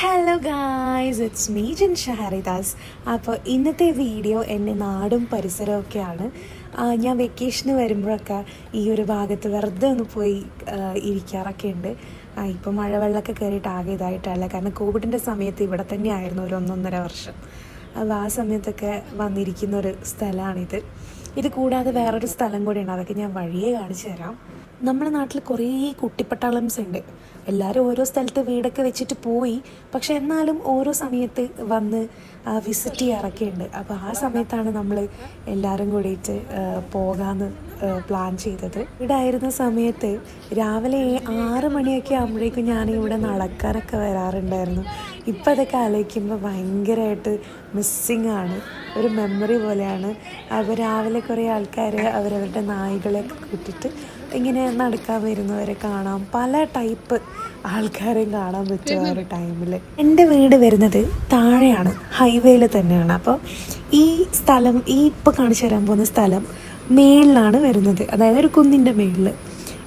Hello guys it's me Jin Shaharidas അപ്പോൾ ഇന്നത്തെ video എന്റെ നാടും പരിസരമൊക്കെയാണ് ഞാൻ വെക്കേഷന് വരുമ്പോഴൊക്കെ ഈ ഒരു ഭാഗത്ത് വെറുതെ ഒന്ന് പോയി ഇരിക്കാറൊക്കെ ഉണ്ട്. ഇപ്പോൾ മഴവെള്ളമൊക്കെ കയറിയിട്ട് ആകെ ഇതായിട്ടല്ല. കാരണം കോവിഡിന്റെ സമയത്ത് ഇവിടെ തന്നെ ആയിരുന്നു ഒരു ഒന്നൊന്നര വർഷം. അപ്പോൾ ആ സമയത്തൊക്കെ വന്നിരിക്കുന്ന ഒരു സ്ഥലമാണിത്. ഇത് കൂടാതെ വേറൊരു സ്ഥലം കൂടിയുണ്ട്. അതൊക്കെ ഞാൻ വഴിയെ കാണിച്ചു തരാം. നമ്മുടെ നാട്ടിൽ കുറേ കുട്ടിപ്പട്ടാളംസ് ഉണ്ട്. എല്ലാവരും ഓരോ സ്ഥലത്ത് വീടൊക്കെ വെച്ചിട്ട് പോയി. പക്ഷെ എന്നാലും ഓരോ സമയത്ത് വന്ന് വിസിറ്റ് ചെയ്യാറൊക്കെ ഉണ്ട് അപ്പോൾ ആ സമയത്താണ് നമ്മൾ എല്ലാവരും കൂടിയിട്ട് പോകാമെന്ന് പ്ലാൻ ചെയ്തത്. ഇവിടെ ആയിരുന്ന സമയത്ത് രാവിലെ ആറ് മണിയൊക്കെ ആകുമ്പോഴേക്കും ഞാൻ ഇവിടെ നടക്കാനൊക്കെ വരാറുണ്ടായിരുന്നു. ഇപ്പം അതൊക്കെ ആലോചിക്കുമ്പോൾ ഭയങ്കരമായിട്ട് മിസ്സിങ് ആണ്. ഒരു മെമ്മറി പോലെയാണ്. അപ്പോൾ രാവിലെ കുറേ ആൾക്കാർ അവരവരുടെ നായ്കളെയൊക്കെ കൂട്ടിയിട്ട് ഇങ്ങനെ നടക്കാൻ വരുന്നവരെ കാണാം. പല ടൈപ്പ് ആൾക്കാരെയും കാണാൻ പറ്റും ആ ഒരു ടൈമിൽ എന്റെ വീട് വരുന്നത് താഴെയാണ് ഹൈവേയിൽ തന്നെയാണ്. അപ്പോൾ ഈ സ്ഥലം ഈ ഇപ്പോൾ കാണിച്ചു തരാൻ പോകുന്ന സ്ഥലം മേളിലാണ് വരുന്നത്. അതായത് ഒരു കുന്നിന്റെ മേളിൽ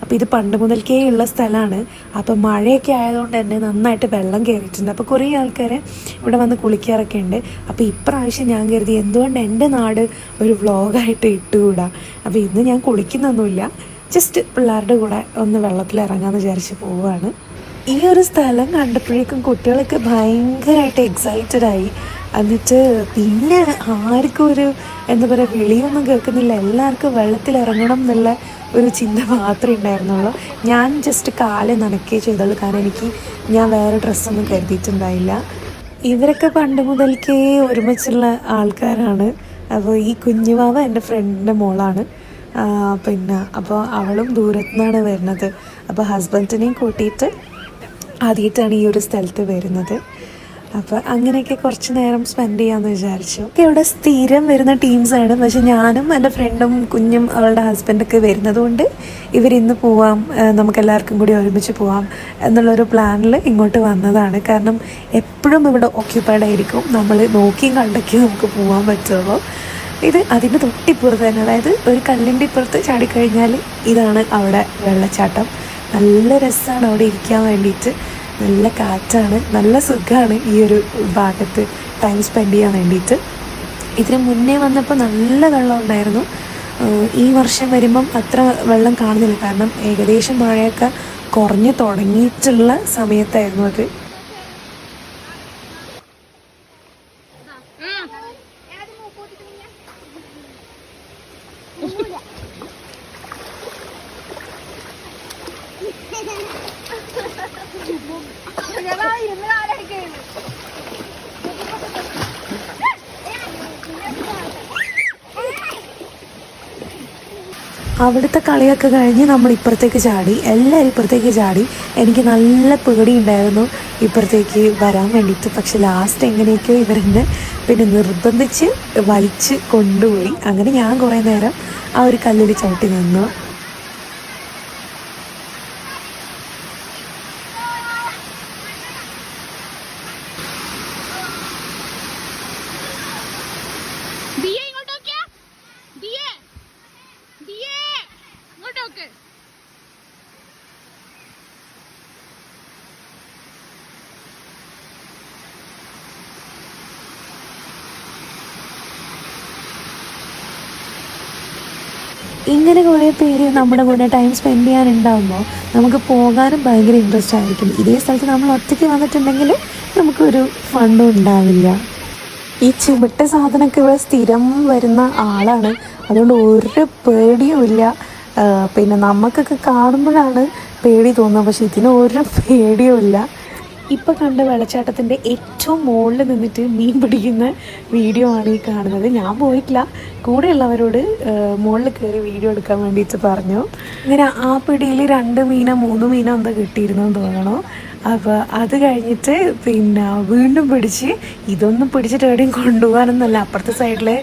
അപ്പോൾ ഇത് പണ്ട് മുതൽക്കേ ഉള്ള സ്ഥലമാണ്. അപ്പോൾ മഴയൊക്കെ ആയതുകൊണ്ട് തന്നെ നന്നായിട്ട് വെള്ളം കയറിയിട്ടുണ്ട്. അപ്പോൾ കുറേ ആൾക്കാരെ ഇവിടെ വന്ന് കുളിക്കാറൊക്കെ ഉണ്ട്. അപ്പോൾ ഇപ്രാവശ്യം ഞാൻ കരുതി എന്തുകൊണ്ട് എന്റെ നാട് ഒരു വ്ളോഗായിട്ട് ഇട്ടുകൂടാ? അപ്പോൾ ഇന്ന് ഞാൻ കുളിക്കുന്നൊന്നുമില്ല. ജസ്റ്റ് പിള്ളേരുടെ കൂടെ ഒന്ന് വെള്ളത്തിൽ ഇറങ്ങാമെന്ന് വിചാരിച്ച് പോവുകയാണ്. ഈ ഒരു സ്ഥലം കണ്ടപ്പോഴേക്കും കുട്ടികളൊക്കെ ഭയങ്കരമായിട്ട് എക്സൈറ്റഡ് ആയി. എന്നിട്ട് പിന്നെ ആർക്കും ഒരു എന്താ പറയുക വിളിയൊന്നും കേൾക്കുന്നില്ല. എല്ലാവർക്കും വെള്ളത്തിൽ ഇറങ്ങണം എന്നുള്ള ഒരു ചിന്ത മാത്രമേ ഉണ്ടായിരുന്നുള്ളൂ. ഞാൻ ജസ്റ്റ് കാൽ നനക്കേ ചെയ്തുള്ളൂ. കാരണം എനിക്ക് ഞാൻ വേറെ ഡ്രസ്സൊന്നും കരുതിയിട്ടുണ്ടായില്ല. ഇവരൊക്കെ പണ്ട് മുതൽക്കേ ഒരുമിച്ചുള്ള ആൾക്കാരാണ്. അപ്പോൾ ഈ കുഞ്ഞുവാവ എന്റെ ഫ്രണ്ടിന്റെ മോളാണ്. പിന്നെ അപ്പോൾ അവളും ദൂരത്തുനിന്നാണ് വരുന്നത്. അപ്പോൾ ഹസ്ബൻഡിനെയും കൂട്ടിയിട്ട് ആദ്യമായിട്ടാണ് ഈ ഒരു സ്ഥലത്ത് വരുന്നത്. അപ്പോൾ അങ്ങനെയൊക്കെ കുറച്ച് നേരം സ്പെൻഡ് ചെയ്യാമെന്ന് വിചാരിച്ചു. ഇവിടെ സ്ഥിരം വരുന്ന ടീംസാണ് പക്ഷെ ഞാനും എന്റെ ഫ്രണ്ടും കുഞ്ഞും അവളുടെ ഹസ്ബൻഡൊക്കെ കൊണ്ട് ഇവരിന്ന് പോവാം നമുക്ക് എല്ലാവർക്കും കൂടി ഒരുമിച്ച് പോവാം എന്നുള്ളൊരു പ്ലാനിൽ ഇങ്ങോട്ട് വന്നതാണ്. കാരണം എപ്പോഴും ഇവിടെ ഓക്യുപ്പൈഡ് ആയിരിക്കും. നമ്മൾ നോക്കിയും കണ്ടൊക്കെ നമുക്ക് പോകാൻ പറ്റുള്ളൂ. ഇത് അതിന്റെ തൊട്ടിപ്പുറത്ത് തന്നെ അതായത് ഒരു കല്ലിന്റെ ഇപ്പുറത്ത് ചാടിക്കഴിഞ്ഞാൽ ഇതാണ് അവിടെ വെള്ളച്ചാട്ടം. നല്ല രസമാണ് അവിടെ ഇരിക്കാൻ വേണ്ടിയിട്ട്. നല്ല കാറ്റാണ് നല്ല സുഖമാണ് ഈ ഒരു ഭാഗത്ത് ടൈം സ്പെൻഡ് ചെയ്യാൻ വേണ്ടിയിട്ട്. ഇതിന് മുന്നേ വന്നപ്പോൾ നല്ല വെള്ളം ഉണ്ടായിരുന്നു. ഈ വർഷം വരുമ്പം അത്ര വെള്ളം കാണുന്നില്ല. കാരണം ഏകദേശം മഴയൊക്കെ കുറഞ്ഞു തുടങ്ങിയിട്ടുള്ള സമയത്തായിരുന്നു അത്. അവിടുത്തെ കളിയൊക്കെ കഴിഞ്ഞ് നമ്മൾ ഇപ്പുറത്തേക്ക് ചാടി എല്ലാവരും ഇപ്പുറത്തേക്ക് ചാടി. എനിക്ക് നല്ല പേടി ഉണ്ടായിരുന്നു ഇപ്പുറത്തേക്ക് വരാൻ വേണ്ടിയിട്ട്. പക്ഷെ ലാസ്റ്റ് എങ്ങനെയൊക്കെയോ ഇവരെന്നെ പിന്നെ നിർബന്ധിച്ച് വലിച്ച് കൊണ്ടുപോയി. അങ്ങനെ ഞാൻ കുറേ നേരം ആ ഒരു കല്ലിൽ ചവിട്ടി നിന്നു ദിയെ ഇങ്ങോട്ട് നോക്കിയാ ദിയെ ദിയെ ഇങ്ങോട്ട് നോക്ക് ഇങ്ങനെ കുറേ പേര് നമ്മുടെ കൂടെ ടൈം സ്പെൻഡ് ചെയ്യാനുണ്ടാകുമ്പോൾ നമുക്ക് പോകാനും ഭയങ്കര ഇൻട്രസ്റ്റ് ആയിരിക്കും. ഇതേ സ്ഥലത്ത് നമ്മൾ ഒറ്റയ്ക്ക് വന്നിട്ടുണ്ടെങ്കിൽ നമുക്കൊരു ഫണ്ടും ഉണ്ടാവില്ല. ഈ ചുവട്ട സാധനമൊക്കെ ഇവിടെ സ്ഥിരം വരുന്ന ആളാണ്. അതുകൊണ്ട് ഒരു പേടിയുമില്ല പിന്നെ നമുക്കൊക്കെ കാണുമ്പോഴാണ് പേടി തോന്നുന്നത് പക്ഷേ ഇതിന് ഒരു പേടിയുമില്ല ഇപ്പം കണ്ട വെള്ളച്ചാട്ടത്തിന്റെ ഏറ്റവും മുകളിൽ നിന്നിട്ട് മീൻ പിടിക്കുന്ന വീഡിയോ ആണ് ഈ കാണുന്നത്. ഞാൻ പോയിട്ടില്ല. കൂടെയുള്ളവരോട് മുകളിൽ കയറി വീഡിയോ എടുക്കാൻ വേണ്ടിയിട്ട് പറഞ്ഞു. ഇങ്ങനെ ആ പിടിയിൽ രണ്ട് മീനോ മൂന്ന് മീനോ എന്താ കിട്ടിയിരുന്നു എന്ന് തോന്നണോ. അപ്പോൾ അത് കഴിഞ്ഞിട്ട് പിന്നെ വീണ്ടും പിടിച്ച് ഇതൊന്നും പിടിച്ചിട്ട് എവിടെയും കൊണ്ടുപോകാനൊന്നുമല്ല. അപ്പുറത്തെ സൈഡിലെ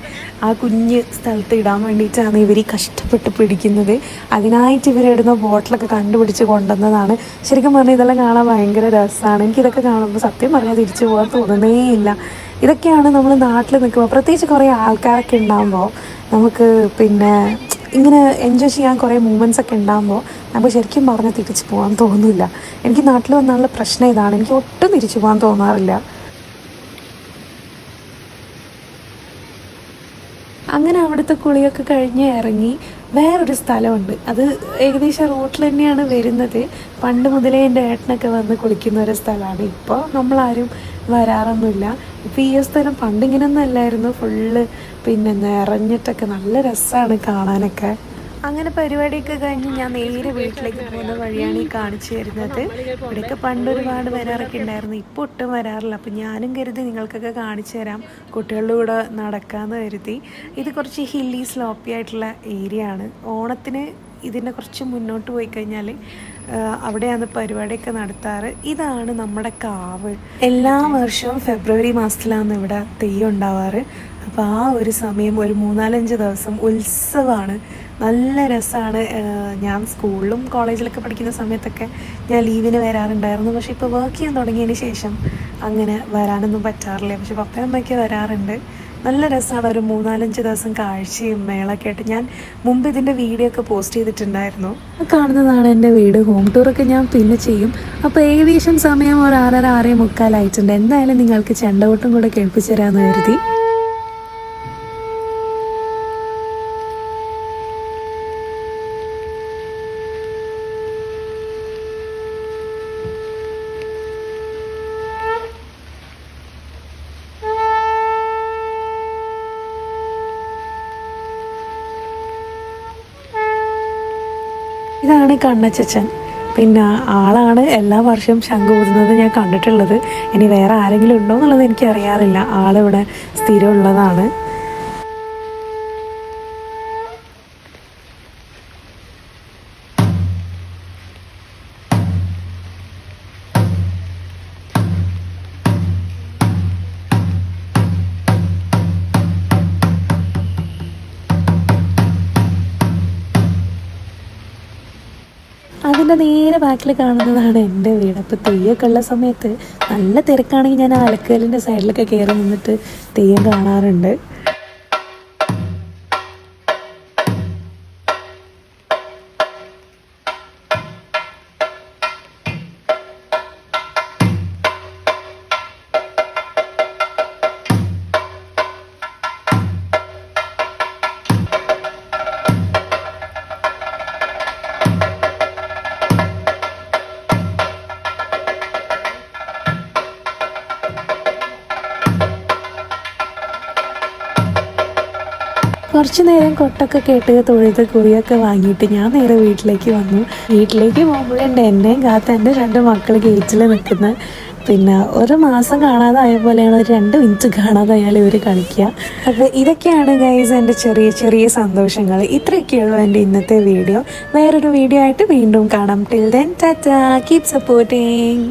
ആ കുഞ്ഞ് സ്ഥലത്ത് ഇടാൻ വേണ്ടിയിട്ടാണ് ഇവർ കഷ്ടപ്പെട്ട് പിടിക്കുന്നത്. അതിനായിട്ട് ഇവരിടുന്ന ബോട്ടിലൊക്കെ കണ്ടുപിടിച്ച് കൊണ്ടുവന്നതാണ്. ശരിക്കും പറഞ്ഞാൽ ഇതെല്ലാം കാണാൻ ഭയങ്കര രസമാണ് എനിക്കിതൊക്കെ കാണുമ്പോൾ സത്യം പറഞ്ഞാൽ തിരിച്ചു പോകാൻ തോന്നുന്നേ ഇല്ല. ഇതൊക്കെയാണ് നമ്മൾ നാട്ടിൽ നിൽക്കുമ്പോൾ പ്രത്യേകിച്ച് കുറേ ആൾക്കാരൊക്കെ ഉണ്ടാകുമ്പോൾ നമുക്ക് പിന്നെ ഇങ്ങനെ എൻജോയ് ചെയ്യാൻ കുറേ മൂമെന്റ്സ് ഒക്കെ ഉണ്ടാകുമ്പോൾ നമുക്ക് ശരിക്കും പറഞ്ഞാൽ തിരിച്ചു പോകാൻ തോന്നുന്നില്ല. എനിക്ക് നാട്ടിൽ വന്നാലുള്ള പ്രശ്നം ഇതാണ്. എനിക്ക് ഒട്ടും തിരിച്ചു പോകാൻ തോന്നാറില്ല. അങ്ങനെ അവിടുത്തെ കുളിയൊക്കെ കഴിഞ്ഞ് ഇറങ്ങി വേറൊരു സ്ഥലമുണ്ട്. അത് ഏകദേശം റോട്ടിൽ തന്നെയാണ് വരുന്നത്. പണ്ട് മുതലേ എന്റെ ഏട്ടനൊക്കെ വന്ന് കുളിക്കുന്ന ഒരു സ്ഥലമാണ്. ഇപ്പോൾ നമ്മളാരും വരാറൊന്നുമില്ല. ഇപ്പോൾ ഈ സ്ഥലം പണ്ട് ഇങ്ങനെയൊന്നും അല്ലായിരുന്നു. ഫുള്ള് പിന്നെ നിറഞ്ഞിട്ടൊക്കെ നല്ല രസമാണ് കാണാനൊക്കെ. അങ്ങനെ പരിപാടിയൊക്കെ കഴിഞ്ഞ് ഞാൻ നേരെ വീട്ടിലേക്ക് പോകുന്ന വഴിയാണ് ഈ കാണിച്ചു തരുന്നത്. ഇവിടെയൊക്കെ പണ്ട് ഒരുപാട് വരാറൊക്കെ ഉണ്ടായിരുന്നു. ഇപ്പോൾ ഒട്ടും വരാറില്ല. അപ്പം ഞാനും കരുതി നിങ്ങൾക്കൊക്കെ കാണിച്ചു തരാം. കുട്ടികളുടെ കൂടെ നടക്കാമെന്ന് കരുതി. ഇത് കുറച്ച് ഹില്ലി സ്ലോപ്പി ആയിട്ടുള്ള ഏരിയ ആണ്. ഓണത്തിന് ഇതിനെ കുറച്ച് മുന്നോട്ട് പോയി കഴിഞ്ഞാൽ അവിടെയാണ് പരിപാടിയൊക്കെ നടത്താറ്. ഇതാണ് നമ്മുടെ കാവ്. എല്ലാ വർഷവും ഫെബ്രുവരി മാസത്തിലാണ് ഇവിടെ തെയ്യം ഉണ്ടാവാറ്. അപ്പോൾ ആ ഒരു സമയം ഒരു മൂന്നാലഞ്ച് ദിവസം ഉത്സവമാണ് നല്ല രസമാണ് ഞാൻ സ്കൂളിലും കോളേജിലൊക്കെ പഠിക്കുന്ന സമയത്തൊക്കെ ഞാൻ ലീവിന് വരാറുണ്ടായിരുന്നു. പക്ഷേ ഇപ്പോൾ വർക്ക് ചെയ്യാൻ തുടങ്ങിയതിന് ശേഷം അങ്ങനെ വരാനൊന്നും പറ്റാറില്ല. പക്ഷെ പപ്പയും അമ്മയൊക്കെ വരാറുണ്ട്. നല്ല രസമാണ് ഒരു മൂന്നാലഞ്ച് ദിവസം കാഴ്ചയും മേളൊക്കെ ആയിട്ട് ഞാൻ മുമ്പ് ഇതിന്റെ വീഡിയോ ഒക്കെ പോസ്റ്റ് ചെയ്തിട്ടുണ്ടായിരുന്നു. കാണുന്നതാണ് എന്റെ വീട്. ഹോം ടൂറൊക്കെ ഞാൻ പിന്നെ ചെയ്യും. അപ്പോൾ ഏകദേശം സമയം ഒരു ആറര ആറേ മുക്കാലായിട്ടുണ്ട് എന്തായാലും നിങ്ങൾക്ക് ചെണ്ടകൊട്ടും കൂടെ കേൾപ്പിച്ചു തരാമെന്ന് കരുതി. ഇതാണ് കണ്ണച്ചച്ചൻ. പിന്നെ ആളാണ് എല്ലാ വർഷവും ശംഖ് ഊതുന്നത് ഞാൻ കണ്ടിട്ടുള്ളത്. ഇനി വേറെ ആരെങ്കിലും ഉണ്ടോ എന്നുള്ളത് എനിക്കറിയാറില്ല. ആളിവിടെ സ്ഥിരമുള്ളതാണ്. അതിന്റെ നേരെ ബാക്കിൽ കാണുന്നതാണ് എന്റെ വീട്. അപ്പോൾ തെയ്യൊക്കെ ഉള്ള സമയത്ത് നല്ല തിരക്കാണെങ്കിൽ ഞാൻ ആലക്കലിന്റെ സൈഡിലൊക്കെ കയറി നിന്നിട്ട് തെയ്യം കാണാറുണ്ട്. കുറച്ച് നേരം കൊട്ടൊക്കെ കേട്ട് തൊഴുത് കുറിയൊക്കെ വാങ്ങിയിട്ട് ഞാൻ നേരെ വീട്ടിലേക്ക് വന്നു. വീട്ടിലേക്ക് പോകുമ്പോഴുണ്ട് എന്നെയും കാത്ത് എന്റെ രണ്ട് മക്കൾ ഗേറ്റിൽ നിൽക്കുന്ന പിന്നെ ഒരു മാസം കാണാതായ പോലെയാണ് ഒരു രണ്ട് മിനിറ്റ് കാണാതായാലും ഇവർ കളിക്കുക. അപ്പോൾ ഇതൊക്കെയാണ് ഗൈസ് എന്റെ ചെറിയ ചെറിയ സന്തോഷങ്ങൾ ഇത്രയൊക്കെയുള്ളൂ എന്റെ ഇന്നത്തെ വീഡിയോ വേറൊരു വീഡിയോ ആയിട്ട് വീണ്ടും കാണാം. Till then tata keep supporting